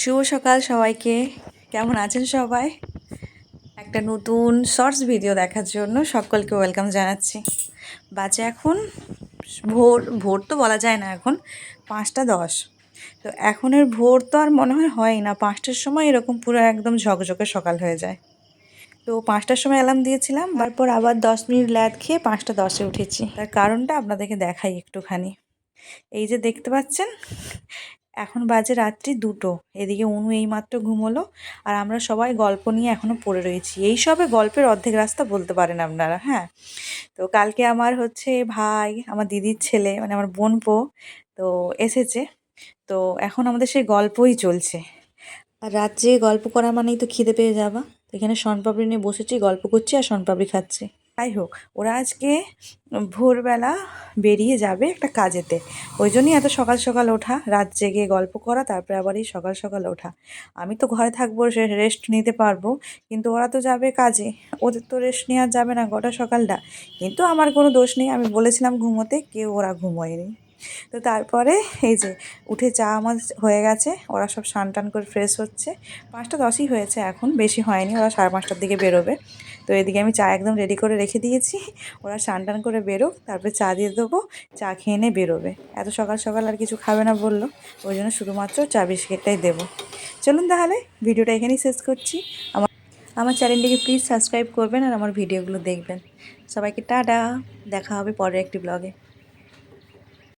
শুভ সকাল সবাইকে। কেমন আছেন সবাই? একটা নতুন শর্টস ভিডিও দেখার জন্য সকলকে ওয়েলকাম জানাচ্ছি। বাজে এখন ভোর ভোর তো বলা যায় না এখন, পাঁচটা দশ। তো এখনের ভোর তো আর মনে হয় হয় না, পাঁচটার সময় এরকম পুরো একদম ঝকঝকে সকাল হয়ে যায়। তো পাঁচটার সময় অ্যালার্ম দিয়েছিলাম তারপর আবার দশ মিনিট ল্যাদ খেয়ে পাঁচটা দশে উঠেছি। তার কারণটা আপনাদেরকে দেখাই একটুখানি। এই যে দেখতে পাচ্ছেন এখন বাজে রাত্রি দুটো। এদিকে অনু এইমাত্র ঘুমোলো আর আমরা সবাই গল্প নিয়ে এখনও পড়ে রয়েছি। এই সবে গল্পের অর্ধেক রাস্তা বলতে পারেন আপনারা হ্যাঁ? তো কালকে আমার হচ্ছে ভাই, আমার দিদির ছেলে মানে আমার বোন বোনপো তো এসেছে। তো এখন আমাদের সেই গল্পই চলছে। আর রাত গল্প করা মানেই তো খিদে পেয়ে যাবা এখানে শনপাপড়ি নিয়ে বসেছি, গল্প করছি আর শনপাপড়ি খাচ্ছি। যাই হোক, ওরা আজকে ভোরবেলা বেরিয়ে যাবে একটা কাজেতে। ওই জন্যই এত সকাল সকাল ওঠা, রাত জেগে গল্প করা, তারপরে আবার এই সকাল সকাল ওঠা। আমি তো ঘরে থাকব রেস্ট নিতে পারব, কিন্তু ওরা তো যাবে কাজে। ওদের তো রেস্ট নেওয়া যাবে না গোটা সকালটা। কিন্তু আমার কোনো দোষ নেই, আমি বলেছিলাম ঘুমোতে, কেউ ওরা ঘুমোয়নি। তো তারপরে এই যে উঠে চা আমার হয়ে গেছে, ওরা সব স্নান টান করে ফ্রেশ হচ্ছে। পাঁচটা দশই হয়েছে এখন, বেশি হয়নি, ওরা সাড়ে পাঁচটার দিকে বেরোবে। তো এদিকে আমি চা একদম রেডি করে রেখে দিয়েছি, ওরা স্নান টান করে বেরোক, তারপরে চা দিয়ে দেবো, চা খেয়ে নিয়ে বেরোবে। এত সকাল সকাল আর কিছু খাবে না বলল, ওই জন্য শুধুমাত্র চা বিস্কিটটাই দেবো। চলুন তাহলে ভিডিওটা এখানেই শেষ করছি। আমার আমার চ্যানেলটিকে প্লিজ সাবস্ক্রাইব করবেন আর আমার ভিডিওগুলো দেখবেন। সবাইকে টাটা, দেখা হবে পরের একটি ব্লগে